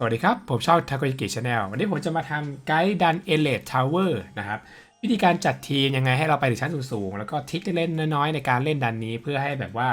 สวัสดีครับ ผมชอบทาโกยากิชาแนลวันนี้ผมจะมาทำไกด์ดันเอเลตทาวเวอร์นะครับ วิธีการจัดทีมยังไงให้เราไปถึงชั้นสูงๆ แล้วก็ทิกเล่นน้อยๆ ในการเล่นดันนี้เพื่อให้แบบว่า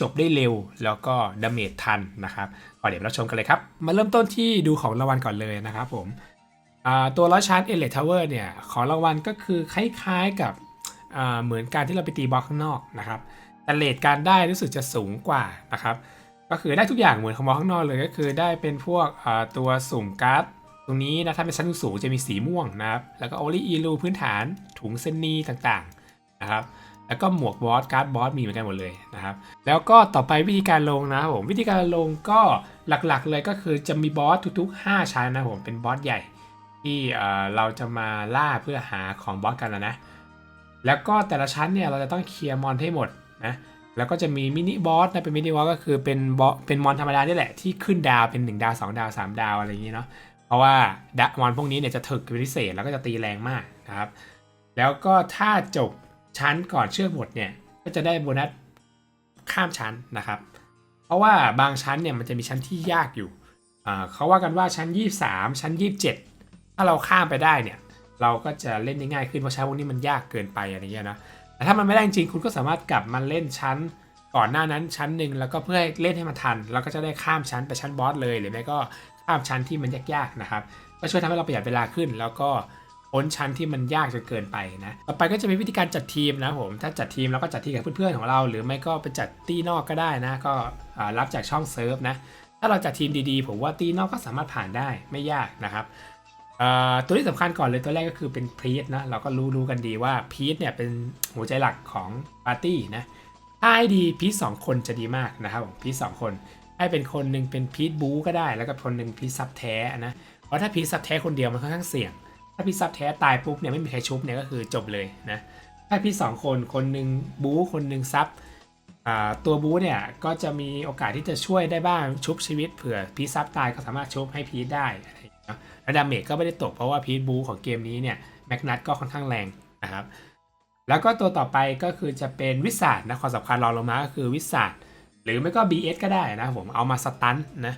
จบได้เร็วแล้วก็ดาเมจทันนะครับก็เดี๋ยวเราชมกันเลยครับ มาเริ่มต้นที่ดูของรางวัลก่อนเลยนะครับผมตัวร้อชาร์จเอเลตทาวเวอร์เนี่ย ของรางวัลก็คือคล้ายๆกับเหมือนการที่เราไปตีบล็อกข้างนอกนะครับแต่เลทการได้รู้สึกจะสูงกว่านะครับ ก็คือได้ทุกอย่างเหมือนของมอข้างนอกเลยก็คือได้เป็นพวกตัวสุ่มการ์ดตรงนี้นะถ้าเป็นชั้นสูงจะมีสีม่วงนะครับ แล้วก็โอลิอีลูพื้นฐานถุงเซนนีต่างๆนะครับ แล้วก็หมวกบอสการ์ดบอสมีเหมือนกันหมดเลยนะครับ แล้วก็ต่อไปวิธีการลงนะครับผมวิธีการลงก็หลักๆเลยก็คือจะมีบอสทุกๆ 5 ชั้นนะผมเป็นบอสใหญ่ ที่เอ่อเราจะมาล่าเพื่อหาของบอสกันนะนะแล้วก็แต่ละชั้นเนี่ยเราจะต้องเคลียร์มอนให้หมดนะ แล้วก็จะมีมินิบอสนะเป็นมินิบอสก็คือเป็นบอสเป็นมอนธรรมดานี่แหละที่ขึ้นดาวเป็น 1 ดาว 2 ดาว 3 ดาวอะไรอย่างนี้เนาะเพราะว่าดะมอนพวกนี้เนี่ยจะถึกเป็นพิเศษแล้วก็จะตีแรงมากนะครับ แล้วก็ถ้าจบชั้นก่อนเชือกหมดเนี่ยก็จะได้โบนัสข้ามชั้นนะครับ เพราะว่าบางชั้นเนี่ยมันจะมีชั้นที่ยากอยู่อ่าเขาว่ากันว่าชั้น 23 ชั้น 27 ถ้าเราข้ามไปได้เนี่ยเราก็จะเล่นได้ง่ายขึ้นเพราะชั้นพวกนี้มันยากเกินไปอะไรเงี้ยนะ แต่ถ้ามันไม่ได้จริงคุณก็สามารถกลับมาเล่นชั้นก่อนหน้านั้นชั้นหนึ่งแล้วก็เพื่อให้เล่นให้มันทัน แล้วก็จะได้ข้ามชั้นไปชั้นบอสเลยหรือไม่ก็ข้ามชั้นที่มันยากๆนะครับก็ช่วยทำให้เราประหยัดเวลาขึ้น แล้วก็พ้นชั้นที่มันยากจนเกินไปนะต่อไปก็จะมีวิธีการจัดทีมนะผมถ้าจัดทีมเราก็จัดทีมกับเพื่อนๆของเรา หรือไม่ก็ไปจัดตีนอกก็ได้นะ ก็รับจากช่องเซิร์ฟนะถ้าเราจัดทีมดีๆ ผมว่าตีนอกก็สามารถผ่านได้ไม่ยากนะครับ ตัวที่สำคัญก่อนเลยตัวแรกก็คือเป็นพีทนะเราก็รู้รู้กันดีว่าพีทเนี่ยเป็นหัวใจหลักของปาร์ตี้นะถ้าให้ดีพีทสองคนจะดีมากนะครับผมพีทสองคน ให้เป็นคนหนึ่งเป็นพีทบูก็ได้ แล้วก็คนหนึ่งพีทซับแท้นะเพราะถ้าพีทซับแท้คนเดียวมันค่อนข้างเสี่ยง ถ้าพีทซับแท้ตายปุ๊บเนี่ยไม่มีใครชุบเนี่ยก็คือจบเลยนะถ้าพีทสองคนคนหนึ่งบูคนหนึ่งซับตัวบูเนี่ยก็จะมีโอกาสที่จะช่วยได้บ้างชุบชีวิตเผื่อพีทซับตายก็สามารถชุบให้พีทได้ แล้วดาเมจก็ไม่ได้ตกเพราะว่าพีทบูของเกมนี้เนี่ยแมกนัตก็ค่อนข้างแรงนะครับแล้วก็ตัวต่อไปก็คือจะเป็นวิสาดนะความสำคัญรองลงมาก็คือวิสาดหรือไม่ก็ BS ก็ได้นะผมเอามาสตันนะ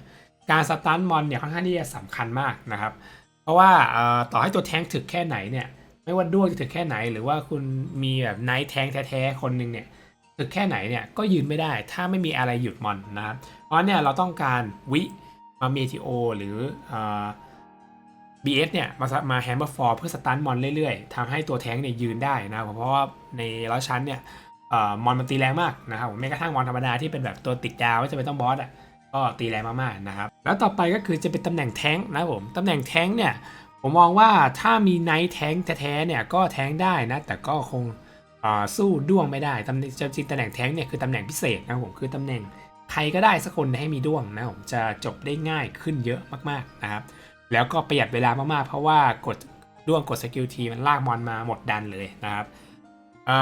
การสตันมอนเนี่ยค่อนข้างที่จะสำคัญมากนะครับ เพราะว่าต่อให้ตัวแทงถึกแค่ไหนเนี่ยไม่ว่าด้วงจะถึกแค่ไหน หรือว่าคุณมีแบบไนท์แทงแท้ๆคนหนึ่งเนี่ยถึกแค่ไหนเนี่ยก็ยืนไม่ได้ ถ้าไม่มีอะไรหยุดมอนนะครับเพราะเนี่ยเราต้องการวิมาเมทิโอหรืออ BS เนี่ยมามาแฮมเมอร์ฟอร์เพื่อสตันมอนเรื่อยๆทำให้ตัวแท้งเนี่ยยืนได้นะครับเพราะว่าในร้อยชั้นเนี่ยอมอนมันตีแรงมากนะครับผมแม้กระทั่งมอนธรรมดาที่เป็นแบบตัวติดดาวไม่จำเป็นต้องบอสอะก็ตีแรงมากๆนะครับแล้วต่อไปก็คือจะเป็นตำแหน่งแท้งนะผมตำแหน่งแท้งเนี่ยผมมองว่าถ้ามีไนท์แท้งแท้ๆเนี่ยก็แท้งได้นะแต่ก็คงสู้ด้วงไม่ได้ตำแหน่งจริงๆตำแหน่งแท้งเนี่ยคือตำแหน่งพิเศษนะผมคือตำแหน่งใครก็ได้สักคนให้มีด้วงนะผมจะจบได้ง่ายขึ้นเยอะมากๆนะครับ แล้วก็ประหยัดเวลามากๆ เพราะว่ากดด้วงกดสกิลทีมันลากมอนมาหมดดันเลยนะครับ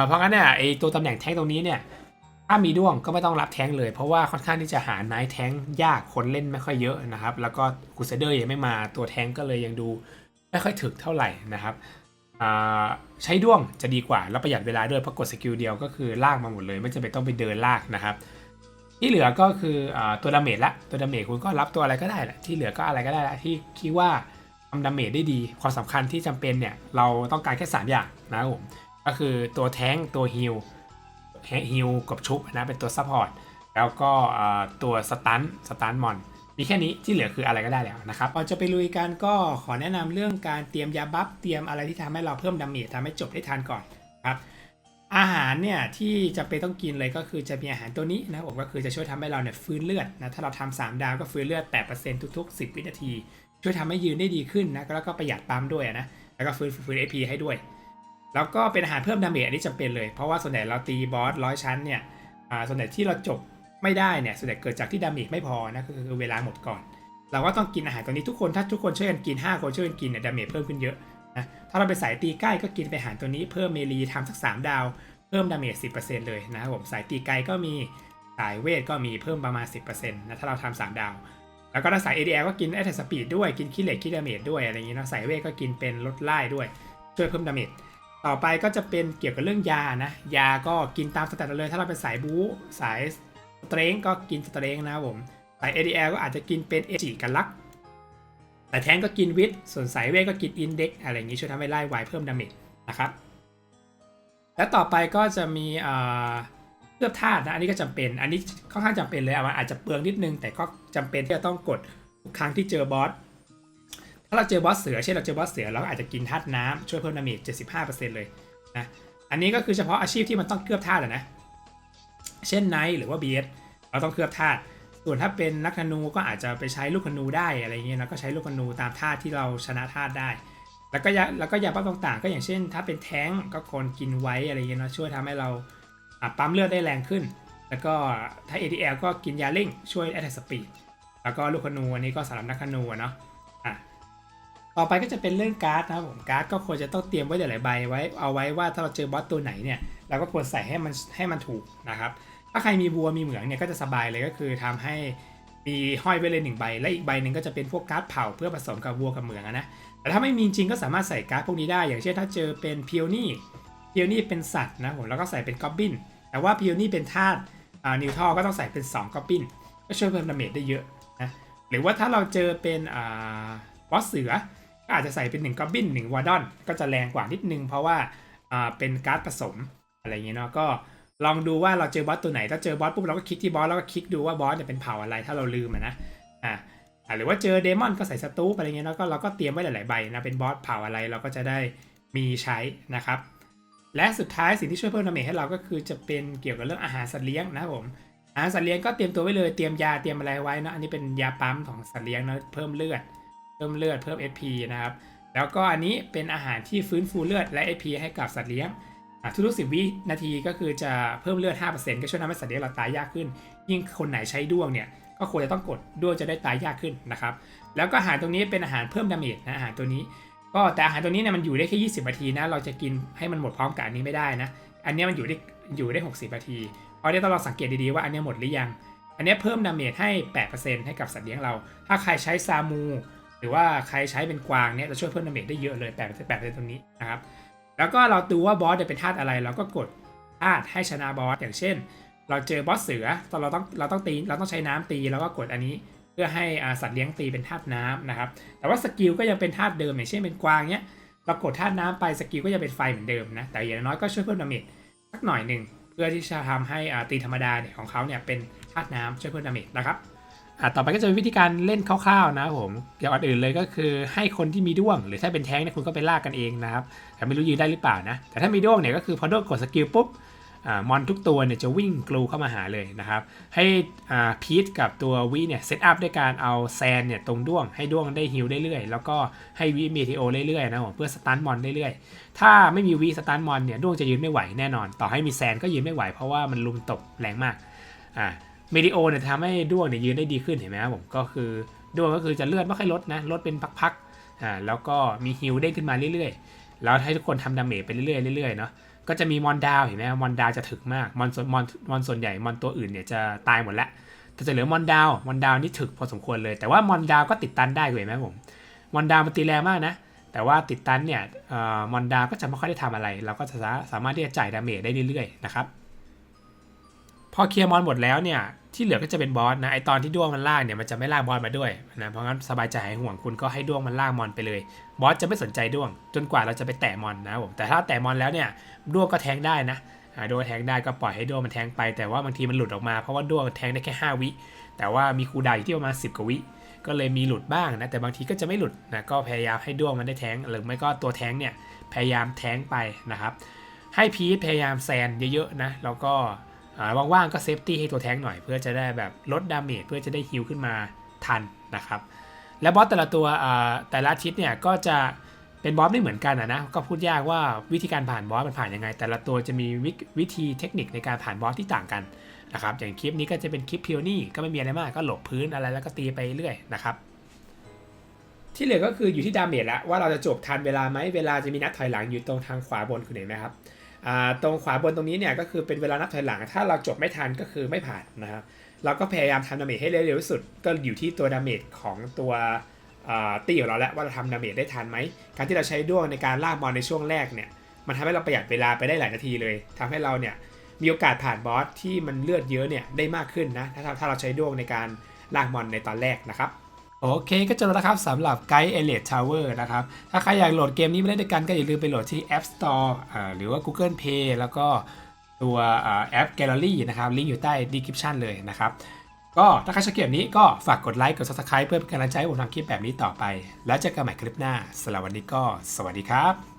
เพราะงั้นเนี่ยไอตัวตำแหน่งแท้งตรงนี้เนี่ยถ้ามีด้วงก็ไม่ต้องรับแท้งเลย เพราะว่าค่อนข้างที่จะหาไนท์แท้งยากคนเล่นไม่ค่อยเยอะนะครับ แล้วก็คูเซเดอร์ยังไม่มาตัวแท้งก็เลยยังดูไม่ค่อยถึกเท่าไหร่นะครับใช้ด้วงจะดีกว่าแล้วประหยัดเวลาด้วยเพราะกดสกิลเดียวก็คือลากมาหมดเลย ไม่จำเป็นต้องไปเดินลากนะครับ ที่เหลือก็คืออตัวดาเมจละตัวดาเมจคุณก็รับตัวอะไรก็ได้แหละที่เหลือก็อะไรก็ได้ละที่คิดว่าทำดาเมจได้ดีความสำคัญที่จำเป็นเนี่ยเราต้องการแค่ 3 อย่างนะครับผมก็คือตัวแท้งตัวฮิลฮิลกับชุบนะเป็นตัวซัพพอร์ตแล้วก็ตัวสตันสตันมอนมีแค่นี้ที่เหลือคืออะไรก็ได้แล้วนะครับเราจะไปลุยกันก็ขอแนะนำเรื่องการเตรียมยาบัฟเตรียมอะไรที่ทำให้เราเพิ่มดาเมจทำให้จบได้ทันก่อนครับ อาหารเนี่ยที่จะไปนต้องกินเลยก็คือจะมีอาหารตัวนี้นะผมก็คือจะช่วยทำให้เราเนี่ยฟื้นเลือดนะถ้าเราทำสามดาวก็ฟื้นเลือด 8%ทุก ๆ 10 วินาที ช่วยทำให้ยืนได้ดีขึ้นนะแล้วก็ประหยัดปั๊มด้วยนะแล้วก็ฟื้นฟื้น AP ให้ด้วย แล้วก็เป็นอาหารเพิ่มดาเมจอันนี้จำเป็นเลย เพราะว่าส่วนใหญ่เราตีบอสร้อยชั้นเนี่ยส่วนใหญ่ที่เราจบไม่ได้เนี่ยส่วนใหญ่เกิดจากที่ดาเมจไม่พอนะคือเวลาหมดก่อน เราก็ต้องกินอาหารตัวนี้ทุกคนถ้าทุกคนช่วยกันกิน 5 คนช่วยกันกินเนี่ยดาเมจเพิ่มขึ้นเยอะ นะถ้าเราไปสายตีใกล้ก็กินไปหารตัวนี้เพิ่มเมลีทำสัก 3 ดาว เพิ่มดาเมจ10%เลยนะครับผมสายตีไกลก็มีสายเวทก็มีเพิ่มประมาณ 10%นะถ้าเราทำ3ดาว แล้วก็ถ้าสาย ADL ก็กินแอตสปีดด้วยกินคิเลตคิดาเมจด้วยอะไรอย่างนี้นะสายเวทก็กินเป็นลดไล่ด้วย ช่วยเพิ่มดาเมจต่อไปก็จะเป็นเกี่ยวกับเรื่องยานะ ยาก็กินตามสแตทเลย ถ้าเราเป็นสายบู๊สายสเตรงก็กินสเตรงนะผมสาย ADL ก็อาจจะกินเป็นเอจิกับลัก แต่แทงก็กินวิทส่วนสายเวทก็กินอินเด็กอะไรอย่างนี้ช่วยทำให้ไล่ไวเพิ่มดาเมจนะครับ และต่อไปก็จะมีเคลือบธาตุนะ อันนี้ก็จำเป็น อันนี้ค่อนข้างจำเป็นเลยอะมันอาจจะเปลืองนิดนึง แต่ก็จำเป็นที่จะต้องกดทุกครั้งที่เจอบอส ถ้าเราเจอบอสเสือเช่นเราเจอบอสเสือเราก็อาจจะกินธาตุน้ำช่วยเพิ่มดาเมจ75%เลยนะ อันนี้ก็คือเฉพาะอาชีพที่มันต้องเคลือบธาตุอะนะ เช่นไนท์หรือว่าเบียเราต้องเคลือบธาตุ ส่วนถ้าเป็นนักธนูก็อาจจะไปใช้ลูกธนูได้อะไรเงี้ยนะก็ใช้ลูกธนูตามธาตุที่เราชนะธาตุได้ แล้วก็ยาแล้วก็ยาปั๊มต่างๆ ก็อย่างเช่น ถ้าเป็นแท้งก็ควรกินไว้อะไรเงี้ยเนาะช่วยทำให้เราปั๊มเลือดได้แรงขึ้น แล้วก็ถ้า ATL ก็กินยาเร่งช่วย attack speed แล้วก็ลูกธนูอันนี้ก็สำหรับนักธนูเนาะอะต่อไปก็จะเป็นเรื่องการ์ดนะครับผมการ์ดก็ควรจะต้องเตรียมไว้หลายๆใบไว้เอาไว้ว่าถ้าเราเจอบอสตัวไหนเนี่ยเราก็ควรใส่ให้มันให้มันถูกนะครับ ถ้าใครมีบัวมีเหมืองเนี่ยก็จะสบายเลยก็คือทำให้มีห้อยไว้เลยหนึ่งใบ และอีกใบหนึ่งก็จะเป็นพวกการ์ดเผาเพื่อผสมกับวัวกับเหมืองนะ แต่ถ้าไม่มีจริงก็สามารถใส่การ์ดพวกนี้ได้ อย่างเช่นถ้าเจอเป็นพิโอนี่พิโอนี่เป็นสัตว์นะผมแล้วก็ใส่เป็นกอบบิน แต่ว่าพิโอนี่เป็นธาตุนิวทอก็ต้องใส่เป็น2กอบบิน ก็ช่วยเพิ่มดาเมจได้เยอะนะหรือว่าถ้าเราเจอเป็นอ่าบอสเสือก็อาจจะใส่เป็น1กอบบิน1วาร์ดอนก็จะแรงกว่านิดนึง เพราะว่าอ่าเป็นการ์ดผสมอะไรอย่างเงี้ยเนาะก็ ลองดูว่าเราเจอบอสตัวไหน ถ้าเจอบอสปุ๊บเราก็คลิกที่บอสแล้วก็คลิกดูว่าบอสเนี่ยเป็นเผ่าอะไรถ้าเราลืมนะอ่าหรือว่าเจอเดมอนก็ใส่สตูปอะไรเงี้ยแล้วก็เราก็เตรียมไว้หลายๆใบนะเป็นบอสเผ่าอะไรเราก็จะได้มีใช้นะครับ และสุดท้ายสิ่งที่ช่วยเพิ่มดาเมจให้เราก็คือจะเป็นเกี่ยวกับเรื่องอาหารสัตว์เลี้ยงนะผมอาหารสัตว์เลี้ยงก็เตรียมตัวไว้เลยเตรียมยาเตรียมอะไรไว้นะอันนี้เป็นยาปั๊มของสัตว์เลี้ยงนะเพิ่มเลือด เพิ่มเลือดเพิ่ม SP นะครับแล้วก็อันนี้เป็นอาหารที่ฟื้นฟูเลือดและ SP ให้กับสัตว์เลี้ยง ทุกๆสิบวินาทีก็คือจะเพิ่มเลือด 5%ก็ช่วยทำให้สัตว์เลี้ยงเราตายยากขึ้น ยิ่งคนไหนใช้ด้วงเนี่ยก็ควรจะต้องกดด้วงจะได้ตายยากขึ้นนะครับ แล้วก็อาหารตรงนี้เป็นอาหารเพิ่มดาเมจนะอาหารตัวนี้ ก็แต่อาหารตัวนี้เนี่ยมันอยู่ได้แค่ 20นาทีนะเราจะกินให้มันหมดพร้อมกับอันนี้ไม่ได้นะ อันนี้มันอยู่ได้อยู่ได้ 60นาทีเพราะนี้ต้องลองสังเกตดีๆว่าอันนี้หมดหรือยัง อันนี้เพิ่มดาเมจให้ 8%ให้กับสัตว์เลี้ยงเรา ถ้าใครใช้ซามู หรือว่าใครใช้เป็นกวางเนี่ยจะช่วยเพิ่มดาเมจได้เยอะเลย8%ตรงนี้นะครับ แล้วก็เราดูว่าบอสจะเป็นธาตุอะไร เราก็กดธาตุให้ชนะบอสอย่างเช่น เราเจอบอสเสือตอนเราต้องเราต้องตีเราต้องใช้น้ำตีแล้วก็กดอันนี้ เพื่อให้สัตว์เลี้ยงตีเป็นธาตุน้ำนะครับ แต่ว่าสกิลก็ยังเป็นธาตุเดิมอย่างเช่นเป็นกวางเนี้ยเรากดธาตุน้ำไปสกิลก็จะเป็นไฟเหมือนเดิมนะแต่อย่างน้อยก็ช่วยเพิ่มดาเมจสักหน่อยหนึ่งเพื่อที่จะทำให้ตีธรรมดาเนี่ยของเขาเนี่ยเป็นธาตุน้ำช่วยเพิ่มดาเมจนะครับ อะต่อไปก็จะเป็นวิธีการเล่นคร่าวๆนะครับผมอย่างอื่นเลยก็คือให้คนที่มีด้วง หรือถ้าเป็นแท้งเนี่ยคุณก็ไปลากกันเองนะครับ แต่ไม่รู้ยืนได้หรือเปล่านะ แต่ถ้ามีด้วงเนี่ยก็คือพอด้วงกดสกิลปุ๊บอ่ามอนทุกตัวเนี่ยจะวิ่งกลูเข้ามาหาเลยนะครับ ให้อ่าพีทกับตัววิเนี่ยเซตอัพด้วยการเอาแซนเนี่ยตรงด้วงให้ด้วงได้ฮิลได้เรื่อยแล้วก็ให้วิเมทิโอเรื่อยๆนะครับผมเพื่อสตันมอนเรื่อยๆ ถ้าไม่มีวิสตันมอนเนี่ยด้วงจะยืนไม่ไหวแน่นอน ต่อให้มีแซนก็ยืนไม่ไหวเพราะว่ามันลุมตบแรงมากอ่า เมดิโอเนี่ยทำให้ด้วงเนี่ยยืนได้ดีขึ้นเห็นไหมครับผมก็คือด้วงก็คือจะเลือดไม่ค่อยลดนะลดเป็นพักๆอ่าแล้วก็มีฮิลเด้งขึ้นมาเรื่อยๆ แล้วให้ทุกคนทำดาเมจไปเรื่อยๆเรื่อยๆเนาะก็จะมีมอนดาวเห็นไหมมอนดาวจะถึกมากมอนส่วนมอนมอนส่วนใหญ่มอนตัวอื่นเนี่ยจะตายหมดล้วแต่จะเหลือมอนดาวมอนดาวนี่ถึกพอสมควรเลย แต่ว่ามอนดาวก็ติดตันได้เห็นไหมผมมอนดาวมันตีแรงมากนะแต่ว่าติดตันเนี่ยเอ่อมอนดาวก็จะไม่ค่อยได้ทำอะไร เราก็จะสามารถที่จะจ่ายดาเมจได้เรื่อยๆนะครับ พอเคลียร์มอนหมดแล้วเนี่ยที่เหลือก็จะเป็นบอสนะไอตอนที่ด้วงมันลากเนี่ยมันจะไม่ลากบอสมาด้วยนะเพราะงั้นสบายใจหายห่วงคุณก็ให้ด้วงมันลากมอนไปเลยบอสจะไม่สนใจด้วง จนกว่าเราจะไปแตะมอนนะผมแต่ถ้าแตะมอนแล้วเนี่ยด้วงก็แทงได้นะด้วงแทงได้ก็ปล่อยให้ด้วงมันแทงไปแต่ว่าบางทีมันหลุดออกมาเพราะว่าด้วงแทงได้แค่ 5 วิ แต่ว่ามีคูดาวอยู่ที่ประมาณ10กว่าวิก็เลยมีหลุดบ้างนะแต่บางทีก็จะไม่หลุดนะก็พยายามให้ด้วงมันได้แทงหรือไม่ก็ตัวแทงเนี่ยพยายามแทงไปนะครับให้พีทพยายามแซนเยอะๆนะแล้วก็ ว่างๆก็เซฟตี้ให้ตัวแท้งหน่อยเพื่อจะได้แบบลดดาเมจเพื่อจะได้ฮิลขึ้นมาทันนะครับ และบอสแต่ละตัวแต่ละทิตย์เนี่ยก็จะเป็นบอสไม่เหมือนกันอะนะก็พูดยากว่าวิธีการผ่านบอสมันผ่านยังไง แต่ละตัวจะมีวิวิธีเทคนิคในการผ่านบอสที่ต่างกันนะครับอย่างคลิปนี้ก็จะเป็นคลิปเพียวนี่ก็ไม่มีอะไรมากก็หลบพื้นอะไรแล้วก็ตีไปเรื่อยนะครับที่เหลือก็คืออยู่ที่ดาเมจแล้วว่าเราจะจบทันเวลาไหมเวลาจะมีนัดถอยหลังอยู่ตรงทางขวาบนคุณเห็นไหมครับ ตรงขวาบนตรงนี้เนี่ยก็คือเป็นเวลานับถอยหลัง ถ้าเราจบไม่ทันก็คือไม่ผ่านนะครับ เราก็พยายามทำดาเมจให้เร็วที่สุด ก็อยู่ที่ตัวดาเมจของตัวตีของเราแล้วว่าเราทำดาเมจได้ทันไหม การที่เราใช้ด้วงในการลากบอลในช่วงแรกเนี่ย มันทำให้เราประหยัดเวลาไปได้หลายนาทีเลยทำให้เราเนี่ยมีโอกาสผ่านบอสที่มันเลือดเยอะเนี่ยได้มากขึ้นนะ ถ้าถ้าเราใช้ด้วงในการลากบอลในตอนแรกนะครับ โอเคก็จบแล้วนะครับสำหรับไกด์เอเลดทาวเวอร์นะครับ ถ้าใครอยากโหลดเกมนี้มาเล่นด้วยกันก็อย่าลืมไปโหลดที่ App Store อ่าหรือว่า Google Play แล้วก็ตัวแอป Gallery นะครับ ลิงก์อยู่ใต้ description เลยนะครับ ก็ถ้าใครชอบเกมนี้ก็ฝากกดไลค์กด Subscribe เพื่อเป็นกำลังใจให้ผมทำคลิปแบบนี้ต่อไป แล้วเจอกันใหม่คลิปหน้าสำหรับวันนี้ก็ สวัสดีครับ